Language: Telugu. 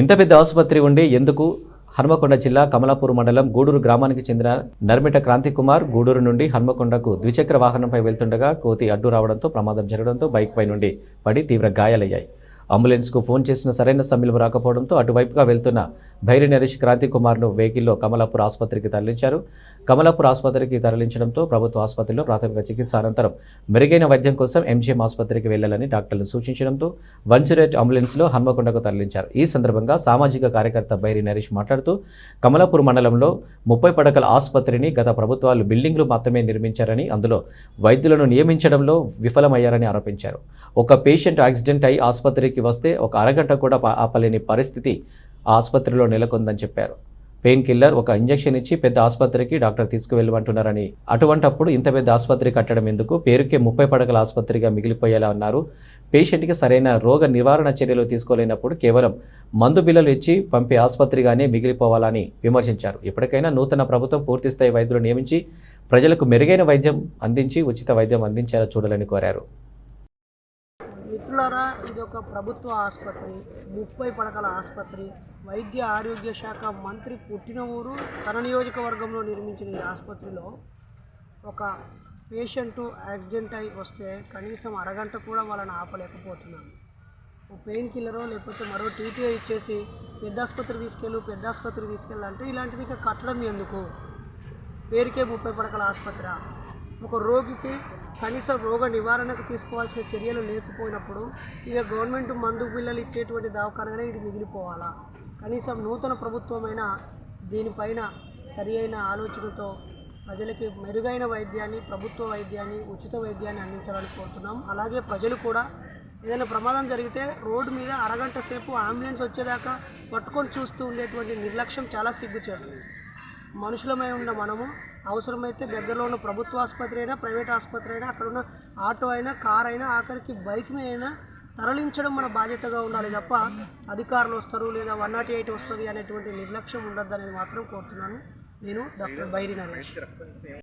ఇంత పెద్ద ఆసుపత్రి ఉండి ఎందుకు హన్మకొండ జిల్లా కమలాపూర్ మండలం గూడూరు గ్రామానికి చెందిన నర్మిట క్రాంతి కుమార్ గూడూరు నుండి హన్మకొండకు ద్విచక్ర వాహనంపై వెళ్తుండగా కోతి అడ్డు రావడంతో ప్రమాదం జరగడంతో బైక్పై నుండి పడి తీవ్ర గాయాలయ్యాయి. అంబులెన్స్కు ఫోన్ చేసిన సరైన సమయంలో రాకపోవడంతో అటువైపుగా వెళ్తున్న భైరి నరేష్ క్రాంతి కుమార్ను వెహికల్లో కమలాపూర్ ఆసుపత్రికి తరలించారు. కమలాపూర్ ఆసుపత్రికి తరలించడంతో ప్రభుత్వ ఆసుపత్రిలో ప్రాథమిక చికిత్స అనంతరం మెరుగైన వైద్యం కోసం ఎంజీఎం ఆసుపత్రికి వెళ్ళాలని డాక్టర్లు సూచించడంతో వన్ జీరో ఎయిట్ అంబులెన్స్లో హన్మకొండకు తరలించారు. ఈ సందర్భంగా సామాజిక కార్యకర్త బైరి నరేష్ మాట్లాడుతూ కమలాపూర్ మండలంలో ముప్పై పడకల ఆసుపత్రిని గత ప్రభుత్వాలు బిల్డింగ్లు మాత్రమే నిర్మించారని అందులో వైద్యులను నియమించడంలో విఫలమయ్యారని ఆరోపించారు. ఒక పేషెంట్ యాక్సిడెంట్ అయి ఆసుపత్రికి వస్తే ఒక అరగంట కూడా ఆపలేని పరిస్థితి ఆ ఆసుపత్రిలో నెలకొందని చెప్పారు. పెయిన్ కిల్లర్ ఒక ఇంజెక్షన్ ఇచ్చి పెద్ద ఆసుపత్రికి డాక్టర్ తీసుకువెళ్ళమంటున్నారని. అటువంటప్పుడు ఇంత పెద్ద ఆసుపత్రి కట్టడం ఎందుకు? పేరుకే ముప్పై పడకల ఆసుపత్రిగా మిగిలిపోయేలా ఉన్నారు పేషెంట్కి సరైన రోగ నివారణ చర్యలు తీసుకోలేనప్పుడు కేవలం మందు బిల్లలు ఇచ్చి పంపే ఆసుపత్రిగానే మిగిలిపోవాలని విమర్శించారు. ఇప్పటికైనా నూతన ప్రభుత్వం పూర్తిస్థాయి వైద్యులు నియమించి ప్రజలకు మెరుగైన వైద్యం అందించి ఉచిత వైద్యం అందించేలా చూడాలని కోరారు. మిత్రులారా ఇది ఒక ప్రభుత్వ ఆసుపత్రి ముప్పై పడకల ఆసుపత్రి. వైద్య ఆరోగ్య శాఖ మంత్రి పుట్టిన ఊరు తన నియోజకవర్గంలో నిర్మించిన ఈ ఆసుపత్రిలో ఒక పేషెంట్ యాక్సిడెంట్ అయి వస్తే కనీసం అరగంట కూడా వాళ్ళని ఆపలేకపోతున్నాను. ఓ పెయిన్ కిల్లరో లేకపోతే మరో టీటీఓ ఇచ్చేసి పెద్ద ఆసుపత్రి తీసుకెళ్ళు పెద్ద ఆసుపత్రి తీసుకెళ్ళాలంటే ఇలాంటివి ఇంకా కట్టడం ఎందుకు? పేరుకే ముప్పై పడకల ఆసుపత్రి? ఒక రోగికి కనీస రోగ నివారణకు తీసుకోవాల్సిన చర్యలు లేకపోయినప్పుడు ఇక గవర్నమెంట్ మందు బిల్లలు ఇచ్చేటువంటి దవాఖానగానే ఇది మిగిలిపోవాలా? కనీసం నూతన ప్రభుత్వమైన దీనిపైన సరి అయిన ఆలోచనతో ప్రజలకి మెరుగైన వైద్యాన్ని ప్రభుత్వ వైద్యాన్ని ఉచిత వైద్యాన్ని అందించాలని కోరుతున్నాం. అలాగే ప్రజలు కూడా ఏదైనా ప్రమాదం జరిగితే రోడ్డు మీద అరగంట సేపు అంబులెన్స్ వచ్చేదాకా పట్టుకొని చూస్తూ ఉండేటువంటి నిర్లక్ష్యం చాలా సిగ్గుచేటు. మనుషులమై ఉన్న మనము అవసరమైతే దగ్గరలో ఉన్న ప్రభుత్వ ఆసుపత్రి అయినా ప్రైవేట్ ఆసుపత్రి అయినా అక్కడ ఉన్న ఆటో అయినా కార్ అయినా ఆఖరికి బైక్ మీద అయినా తరలించడం మన బాధ్యతగా ఉండాలి తప్ప అధికారులు వస్తారు లేదా వన్ నాట్ ఎయిట్ వస్తుంది అనేటువంటి నిర్లక్ష్యం ఉండద్దు అనేది మాత్రం కోరుతున్నాను. నేను డాక్టర్ బైరి నరేష్.